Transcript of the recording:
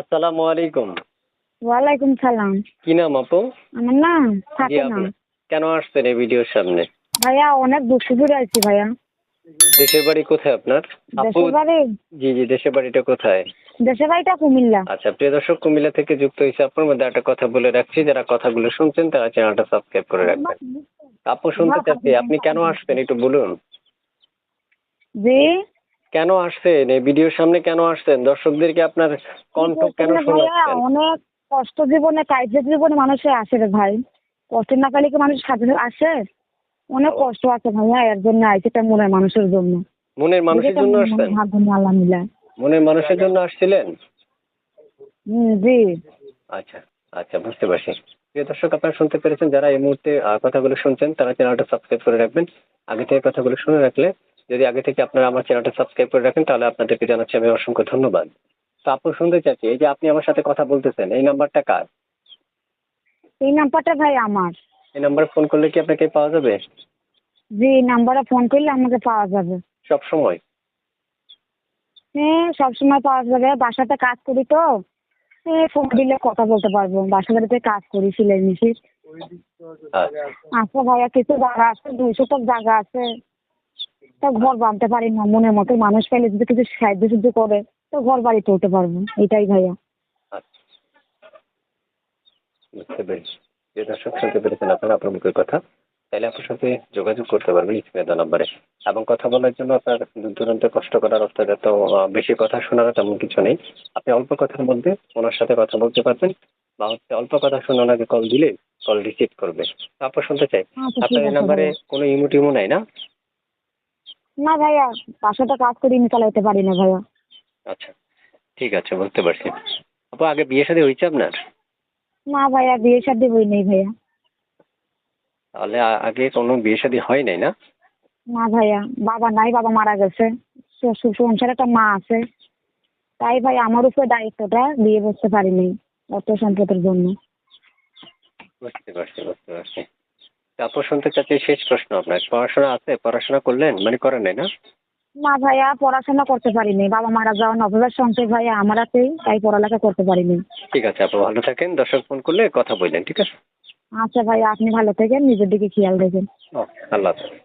আসসালামু আলাইকুম। ওয়ালাইকুম সালাম। কি নাম আপু? আমার নাম কেন আসছেন এই ভিডিওর সামনে? ভাইয়া অনেক দুঃখ করে আছি ভাইয়া। দেশের বাড়ি কোথায় আপনার? দেশের বাড়ি? জি জি দেশের বাড়িটা কোথায়? দেশের বাড়িটা কুমিল্লা। আচ্ছা প্রিয় দর্শক কুমিল্লা থেকে যুক্ত হয়েছে আপনার মধ্যে একটা কথা বলে রাখছি। যারা কথাগুলো শুনছেন তারা চ্যানেলটা সাবস্ক্রাইব করে রাখবেন। আপু শুনতে চাচ্ছি আপনি কেন আসছেন? একটু বলুন। জি কেন আসছেন? এই ভিডিওর সামনে কেন আসছেন? দর্শকদেরকে আপনার কণ্ঠ কেন শোনাচ্ছেন? অনেক কষ্ট জীবনে কাজের জীবনে মানুষের আসে রে ভাই। কষ্ট না পেলে কি মানুষ সাথে আসে? অনেক কষ্ট আছে ভাইয়া এর জন্য আইছে এটা মনের মানুষের জন্য। মনের মানুষের জন্য আসছেন? আল্লাহ মিলায়। মনের মানুষের জন্য আসছিলেন? হুম জি। আচ্ছা আচ্ছা বুঝতে পারছি। প্রিয় দর্শক আপনারা শুনতে পেরেছেন যারা এই মুহূর্তে কথাগুলো শুনছেন তারা চ্যানেলটা সাবস্ক্রাইব করে রাখবেন। আগে থেকে কথাগুলো শুনে রাখলে যদি আগে থেকে আপনারা আমার চ্যানেলটা সাবস্ক্রাইব করে রাখেন তাহলে আপনাদেরকে জানাচ্ছি আমি অসংখ্য ধন্যবাদ। তো আপু শুনতে চাচ্ছি এই যে আপনি আমার সাথে কথা বলতেছেন এই নাম্বারটা কার? এই নাম্বারটা ভাই আমার। এই নাম্বারে ফোন করলে কি আপনাকে পাওয়া যাবে? জি নাম্বারে ফোন করলে আমাকে পাওয়া যাবে। সব সময় হ্যাঁ সবসময় পাওয়া যাবে। বাসাতে কাজ করি তো। হ্যাঁ ফোন দিলে কথা বলতে পারব। বাসা বাড়িতে কাজ করি সেলাই মেশিন। আচ্ছা। ভাইয়া কিছু জায়গা আছে? দুইশো তো জায়গা আছে। তা ঘর বাঁধতে পারি না মনের মতো। মানুষ পেলে যদি কিছু সাহায্য সুযোগ করে তো ঘর বাড়ি তুলতে পারব। এটাই ভাইয়া। আচ্ছা বুঝতে পেরেছি। যে দর্শক শুনতে পেরেছেন আপনারা আপনার মুখের কথা তাহলে আপনার সাথে যোগাযোগ করতে পারবেন নাম্বারে। এবং কথা বলার জন্য আপনার দূর দূরান্তে কষ্ট করার অর্থ এত বেশি কথা শোনার তেমন কিছু নেই। আপনি অল্প কথার মধ্যে ওনার সাথে কথা বলতে পারবেন বা হচ্ছে অল্প কথা শুনে ওনাকে কল দিলে কল রিসিভ করবে। তারপর শুনতে চাই। আচ্ছা আপনার এই নাম্বারে কোনো ইমো টিমো নাই না? না ভাইয়া বাসাতে কাজ করি আমি পারি না ভাইয়া। আচ্ছা ঠিক আছে বুঝতে পারছি। আপু আগে বিয়ে শাদী হয়েছে আপনার? না ভাইয়া বিয়ে শাদী হই নেই ভাইয়া। তাহলে আগে কোনো বিয়ে শাদী হয় নাই না? না ভাইয়া বাবা নাই বাবা মারা গেছে। শ্বশুর সংসারে একটা মা আছে। তাই ভাই আমার উপরে দায়িত্বটা দিয়ে বসতে পারিনি অর্থ সম্পদের জন্য। বুঝতে পারছি বুঝতে পারছি। তারপর শুনতে চাচ্ছি শেষ প্রশ্ন আপনার। পড়াশোনা আছে? পড়াশোনা করলেন? মানে করেন নাই না? না ভাইয়া পড়াশোনা করতে পারিনি। বাবা মারা যাওয়ার নভেবের সঙ্গে ভাইয়া আমার আছেই তাই পড়ালেখা করতে পারিনি। ঠিক আছে আপু ভালো থাকেন। দর্শক ফোন করলে কথা বললেন ঠিক আছে? আচ্ছা ভাইয়া আপনি ভালো থাকেন নিজের দিকে খেয়াল রাখবেন আল্লাহ হাফেজ।